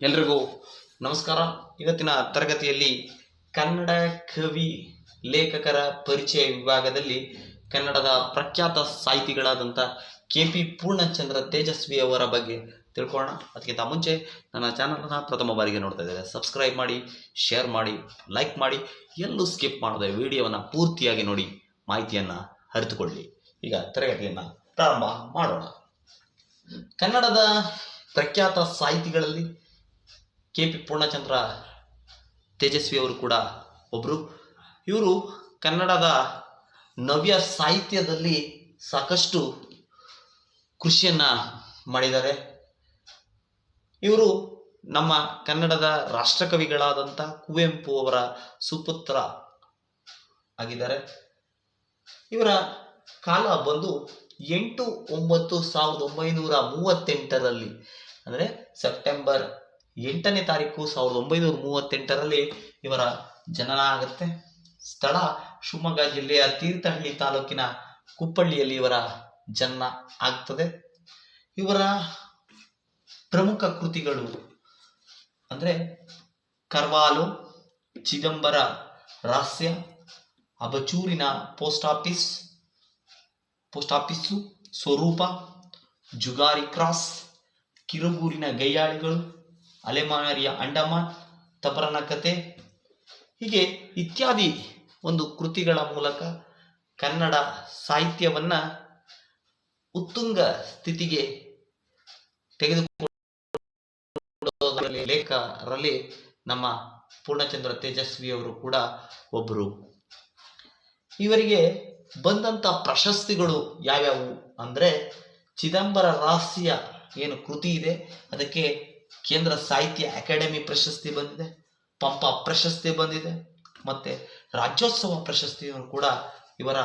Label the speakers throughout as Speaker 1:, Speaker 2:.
Speaker 1: ಎಲ್ರಿಗೂ ನಮಸ್ಕಾರ. ಇವತ್ತಿನ ತರಗತಿಯಲ್ಲಿ ಕನ್ನಡ ಕವಿ ಲೇಖಕರ ಪರಿಚಯ ವಿಭಾಗದಲ್ಲಿ ಕನ್ನಡದ ಪ್ರಖ್ಯಾತ ಸಾಹಿತಿಗಳಾದಂಥ ಕೆ ಪಿ ಪೂರ್ಣಚಂದ್ರ ತೇಜಸ್ವಿ ಅವರ ಬಗ್ಗೆ ತಿಳ್ಕೊಳ್ಳೋಣ. ಅದಕ್ಕಿಂತ ಮುಂಚೆ ನನ್ನ ಚಾನಲ್ನ ಪ್ರಥಮ ಬಾರಿಗೆ ನೋಡ್ತಾ ಇದ್ದಾರೆ ಸಬ್ಸ್ಕ್ರೈಬ್ ಮಾಡಿ ಶೇರ್ ಮಾಡಿ ಲೈಕ್ ಮಾಡಿ, ಎಲ್ಲೂ ಸ್ಕಿಪ್ ಮಾಡದೆ ವಿಡಿಯೋವನ್ನು ಪೂರ್ತಿಯಾಗಿ ನೋಡಿ ಮಾಹಿತಿಯನ್ನು ಅರಿತುಕೊಳ್ಳಿ. ಈಗ ತರಗತಿಯನ್ನು ಪ್ರಾರಂಭ ಮಾಡೋಣ. ಕನ್ನಡದ ಪ್ರಖ್ಯಾತ ಸಾಹಿತಿಗಳಲ್ಲಿ ಕೆ ಪಿ ಪೂರ್ಣಚಂದ್ರ ತೇಜಸ್ವಿ ಅವರು ಕೂಡ ಒಬ್ಬರು ಇವರು ಕನ್ನಡದ ನವ್ಯ ಸಾಹಿತ್ಯದಲ್ಲಿ ಸಾಕಷ್ಟು ಕೃಷಿಯನ್ನು ಮಾಡಿದ್ದಾರೆ. ಇವರು ನಮ್ಮ ಕನ್ನಡದ ರಾಷ್ಟ್ರಕವಿಗಳಾದಂಥ ಕುವೆಂಪು ಅವರ ಸುಪುತ್ರ ಆಗಿದ್ದಾರೆ. ಇವರ ಕಾಲ ಬಂದು ಎಂಟು ಒಂಬತ್ತು ಸಾವಿರದ ಒಂಬೈನೂರ ಮೂವತ್ತೆಂಟರಲ್ಲಿ, ಅಂದರೆ ಸೆಪ್ಟೆಂಬರ್ ಎಂಟನೇ ತಾರೀಕು ಸಾವಿರದ ಒಂಬೈನೂರ ಮೂವತ್ತೆಂಟರಲ್ಲಿ ಇವರ ಜನನ ಆಗುತ್ತೆ. ಸ್ಥಳ ಶಿವಮೊಗ್ಗ ಜಿಲ್ಲೆಯ ತೀರ್ಥಹಳ್ಳಿ ತಾಲೂಕಿನ ಕುಪ್ಪಳ್ಳಿಯಲ್ಲಿ ಇವರ ಜನ್ಮ ಆಗ್ತದೆ. ಇವರ ಪ್ರಮುಖ ಕೃತಿಗಳು ಅಂದರೆ Karvalo, Chidambara Rahasya, ಅಬಚೂರಿನ post office, post office, Swaroopa, Jugari cross, ಕಿರುಗೂರಿನ ಗೈಯಾಳಿಗಳು ಅಲೆಮಾರಿಯ Andaman ತಪರನ ಕತೆ ಹೀಗೆ ಇತ್ಯಾದಿ ಒಂದು ಕೃತಿಗಳ ಮೂಲಕ ಕನ್ನಡ ಸಾಹಿತ್ಯವನ್ನು ಉತ್ತುಂಗ ಸ್ಥಿತಿಗೆ ತೆಗೆದುಕೊಳ್ಳುವ ಲೇಖಕರಲ್ಲಿ ನಮ್ಮ ಪೂರ್ಣಚಂದ್ರ ತೇಜಸ್ವಿ ಅವರು ಕೂಡ ಒಬ್ಬರು ಇವರಿಗೆ ಬಂದಂಥ ಪ್ರಶಸ್ತಿಗಳು ಯಾವ್ಯಾವು ಅಂದರೆ ಚಿದಂಬರ ರಹಸ್ಯ ಏನು ಕೃತಿ ಇದೆ, ಅದಕ್ಕೆ ಕೇಂದ್ರ ಸಾಹಿತ್ಯ ಅಕಾಡೆಮಿ ಪ್ರಶಸ್ತಿ ಬಂದಿದೆ, ಪಂಪ ಪ್ರಶಸ್ತಿ ಬಂದಿದೆ, ಮತ್ತು ರಾಜ್ಯೋತ್ಸವ ಪ್ರಶಸ್ತಿಯನ್ನು ಕೂಡ ಇವರ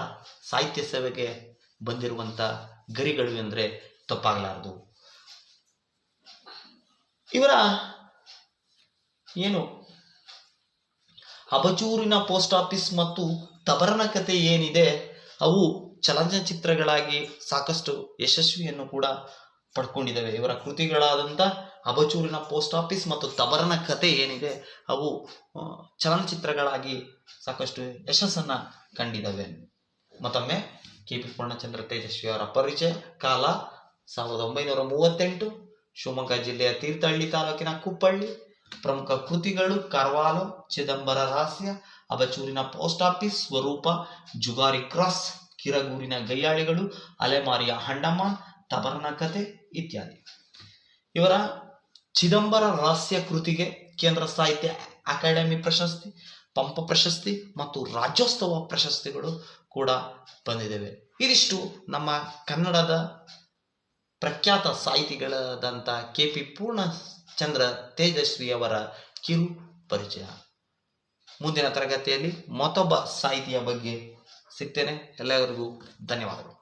Speaker 1: ಸಾಹಿತ್ಯ ಸೇವೆಗೆ ಬಂದಿರುವಂಥ ಗರಿಗಳು ಎಂದರೆ ತಪ್ಪಾಗಲಾರದು. ಇವರ ಏನು? ಅಬಚೂರಿನ ಪೋಸ್ಟ್ ಆಫೀಸ್ ಮತ್ತು ತಬರನ ಕತೆ ಏನಿದೆ, ಅವು ಚಲನಚಿತ್ರಗಳಾಗಿ ಸಾಕಷ್ಟು ಯಶಸ್ವಿಯನ್ನು ಕೂಡ ಪಡ್ಕೊಂಡಿದ್ದಾವೆ. ಇವರ ಕೃತಿಗಳಾದಂಥ ಅಬಚೂರಿನ ಪೋಸ್ಟ್ ಆಫೀಸ್ ಮತ್ತು ತಬರನ ಕತೆ ಏನಿದೆ, ಅವು ಚಲನಚಿತ್ರಗಳಾಗಿ ಸಾಕಷ್ಟು ಯಶಸ್ಸನ್ನು ಕಂಡಿದ್ದಾವೆ ಮತ್ತೊಮ್ಮೆ, ಕೆ ಪಿ ಪೂರ್ಣಚಂದ್ರ ತೇಜಸ್ವಿ ಅವರ ಪರಿಚಯ ಕಾಲ, ಸಾವಿರದ ಒಂಬೈನೂರ ಮೂವತ್ತೆಂಟು, ಶಿವಮೊಗ್ಗ ಜಿಲ್ಲೆಯ ತೀರ್ಥಹಳ್ಳಿ ತಾಲೂಕಿನ ಕುಪ್ಪಳ್ಳಿ. ಪ್ರಮುಖ ಕೃತಿಗಳು, ಕರ್ವಾಲು, ಚಿದಂಬರ ರಹಸ್ಯ, ಅಬಚೂರಿನ ಪೋಸ್ಟ್ ಆಫೀಸ್ ಸ್ವರೂಪ, ಜುಗಾರಿ ಕ್ರಾಸ್, ಕಿರಗೂರಿನ ಗೈಯಾಳಿಗಳು ಅಲೆಮಾರಿಯ ಹಂಡಮಾನ್ ತಬರನ ಕತೆ ಇತ್ಯಾದಿ. ಇವರ ಚಿದಂಬರ ರಹಸ್ಯ ಕೃತಿಗೆ ಕೇಂದ್ರ ಸಾಹಿತ್ಯ ಅಕಾಡೆಮಿ ಪ್ರಶಸ್ತಿ, ಪಂಪ ಪ್ರಶಸ್ತಿ ಮತ್ತು ರಾಜ್ಯೋತ್ಸವ ಪ್ರಶಸ್ತಿಗಳು ಕೂಡ ಬಂದಿದ್ದೇವೆ ಇದಿಷ್ಟು ನಮ್ಮ ಕನ್ನಡದ ಪ್ರಖ್ಯಾತ ಸಾಹಿತಿಗಳಾದಂಥ ಕೆ ಪಿ ಪೂರ್ಣಚಂದ್ರ ತೇಜಸ್ವಿ ಅವರ ಕಿರು ಪರಿಚಯ. ಮುಂದಿನ ತರಗತಿಯಲ್ಲಿ ಮತ್ತೊಬ್ಬ ಸಾಹಿತಿಯ ಬಗ್ಗೆ ಸಿಗ್ತೇನೆ. ಎಲ್ಲರಿಗೂ ಧನ್ಯವಾದಗಳು.